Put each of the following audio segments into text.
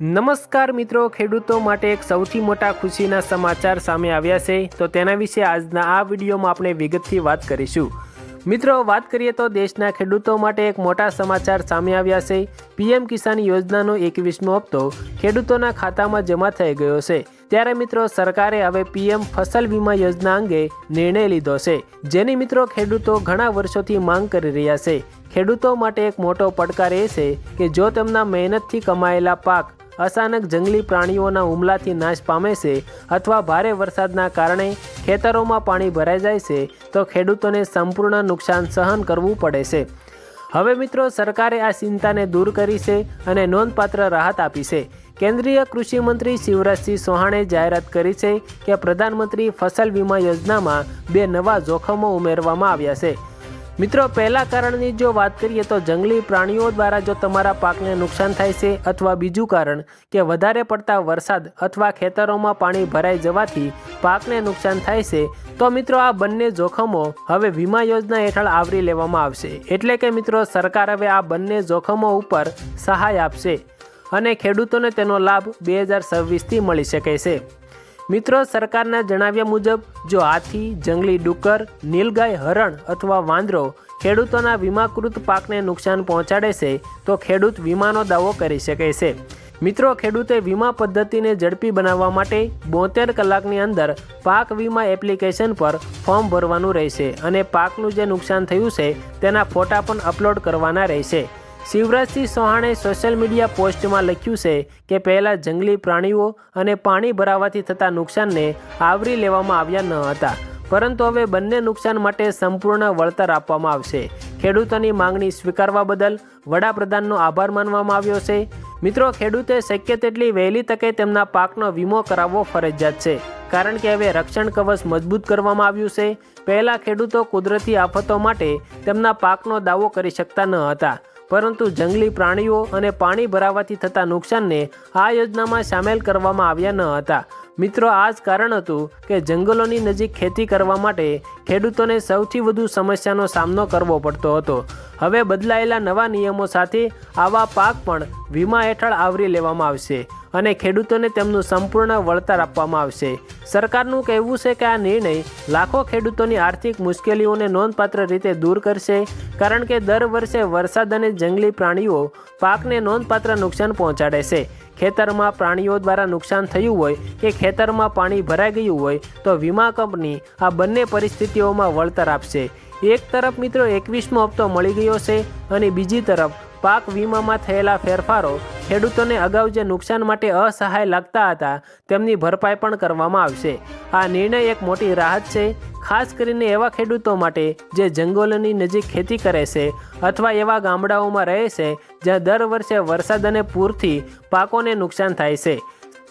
નમસ્કાર મિત્રો, ખેડૂતો માટે એક સૌથી મોટા ખુશીના સમાચાર સામે આવ્યા છે. તો તેના વિશે આજના આ વિડીયોમાં આપણે વિગતથી વાત કરીશું. મિત્રો, વાત કરીએ તો દેશના ખેડૂતો માટે એક મોટા સમાચાર સામે આવ્યા છે. પીએમ કિસાન યોજનાનો એકવીસમો હપ્તો ખેડૂતોના ખાતામાં જમા થઈ ગયો છે. ત્યારે મિત્રો, સરકારે હવે પીએમ ફસલ વીમા યોજના અંગે નિર્ણય લીધો છે. જેની મિત્રો, ખેડૂતો ઘણા વર્ષોથી માંગ કરી રહ્યા છે. ખેડૂતો માટે એક મોટો પડકાર એ છે કે જો તેમના મહેનતથી કમાયેલા પાક અચાનક જંગલી પ્રાણીઓના હુમલાથી નાશ પામે છે અથવા ભારે વરસાદના કારણે ખેતરોમાં પાણી ભરાઈ જાય છે, તો ખેડૂતોને સંપૂર્ણ નુકસાન સહન કરવું પડે છે. હવે મિત્રો, સરકારે આ ચિંતાને દૂર કરી છે અને નોંધપાત્ર રાહત આપી છે. કેન્દ્રીય કૃષિ મંત્રી શિવરાજસિંહ ચૌહાણે જાહેરાત કરી છે કે પ્રધાનમંત્રી ફસલ વીમા યોજનામાં બે નવા જોખમો ઉમેરવામાં આવ્યા છે. મિત્રો, પહેલા કારણની જો વાત કરીએ તો જંગલી પ્રાણીઓ દ્વારા જો તમારા પાકને નુકસાન થાય છે અથવા બીજું કારણ કે વધારે પડતા વરસાદ અથવા ખેતરોમાં પાણી ભરાઈ જવાથી પાકને નુકસાન થાય છે, તો મિત્રો આ બંને જોખમો હવે વીમા યોજના હેઠળ આવરી લેવામાં આવશે. એટલે કે મિત્રો, સરકાર હવે આ બંને જોખમો ઉપર સહાય આપશે અને ખેડૂતોને તેનો લાભ બે હજાર છવ્વીસથી મળી શકે છે. મિત્રો સરકારના જણાવ્યા મુજબ, જો હાથી, જંગલી ડુક્કર, નીલગાય, હરણ અથવા વાંદરો ખેડૂતોના વીમાકૃત પાકને નુકસાન પહોંચાડે છે, તો ખેડૂત વીમાનો દાવો કરી શકે છે. મિત્રો, ખેડૂતે વીમા પદ્ધતિને ઝડપી બનાવવા માટે બોતેર કલાકની અંદર પાક વીમા એપ્લિકેશન પર ફોર્મ ભરવાનું રહેશે અને પાકનું જે નુકસાન થયું છે, તેના ફોટા પણ અપલોડ કરવાના રહેશે. શિવરાજસિંહ ચૌહાણે સોશિયલ મીડિયા પોસ્ટમાં લખ્યું છે કે પહેલાં જંગલી પ્રાણીઓ અને પાણી ભરાવાથી થતા નુકસાનને આવરી લેવામાં આવ્યા ન હતા. પરંતુ હવે બંને નુકસાન માટે સંપૂર્ણ વળતર આપવામાં આવશે. ખેડૂતોની માંગણી સ્વીકારવા બદલ વડાપ્રધાનનો આભાર માનવામાં આવ્યો છે. મિત્રો, ખેડૂતે શક્ય તેટલી વહેલી તકે તેમના પાકનો વીમો કરાવવો ફરજિયાત છે. કારણ કે હવે રક્ષણ કવચ મજબૂત કરવામાં આવ્યું છે. પહેલાં ખેડૂતો કુદરતી આફતો માટે તેમના પાકનો દાવો કરી શકતા ન હતા. પરંતુ જંગલી પ્રાણીઓ અને પાણી ભરાવાથી થતા નુકસાનને આ યોજનામાં સામેલ કરવામાં આવ્યા ન હતા. મિત્રો, આ જ કારણ હતું કે જંગલોની નજીક ખેતી કરવા માટે ખેડૂતોને સૌથી વધુ સમસ્યાનો સામનો કરવો પડતો હતો. હવે બદલાયેલા નવા નિયમો સાથે આવા પાક પણ વીમા હેઠળ આવરી લેવામાં આવશે અને ખેડૂતોને તેમનું સંપૂર્ણ વળતર આપવામાં આવશે. સરકારનું કહેવું છે કે આ નિર્ણય લાખો ખેડૂતોની આર્થિક મુશ્કેલીઓને નોંધપાત્ર રીતે દૂર કરશે, કારણ કે દર વર્ષે વરસાદ અને જંગલી પ્રાણીઓ પાકને નોંધપાત્ર નુકસાન પહોંચાડે છે. ખેતરમાં પ્રાણીઓ દ્વારા નુકસાન થયું હોય કે ખેતરમાં પાણી ભરાઈ ગયું હોય તો વીમા કંપની આ બંને પરિસ્થિતિઓમાં વળતર આપશે. એક તરફ મિત્રો એકવીસમો હપ્તો મળી ગયો છે અને બીજી તરફ પાક વીમામાં થયેલા ફેરફારો ખેડૂતોને અગાઉ જે નુકસાન માટે અસહાય લાગતા હતા, તેમની ભરપાઈ પણ કરવામાં આવશે. આ નિર્ણય એક મોટી રાહત છે, ખાસ કરીને એવા ખેડૂતો માટે જે જંગલોની નજીક ખેતી કરે છે અથવા એવા ગામડાઓમાં રહે છે, જ્યાં દર વર્ષે વરસાદ અને પૂરથી પાકોને નુકસાન થાય છે.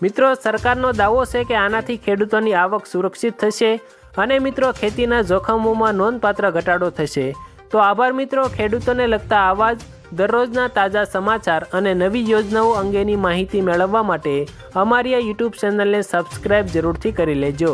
મિત્રો, સરકારનો દાવો છે કે આનાથી ખેડૂતોની આવક સુરક્ષિત થશે અને મિત્રો, ખેતીના જોખમોમાં નોંધપાત્ર ઘટાડો થશે. તો આભાર મિત્રો, ખેડૂતોને લગતા આવા જ દરરોજના તાજા સમાચાર અને નવી યોજનાઓ અંગેની માહિતી મેળવવા માટે અમારી આ યુટ્યુબ ચેનલને સબસ્ક્રાઈબ જરૂરથી કરી લેજો.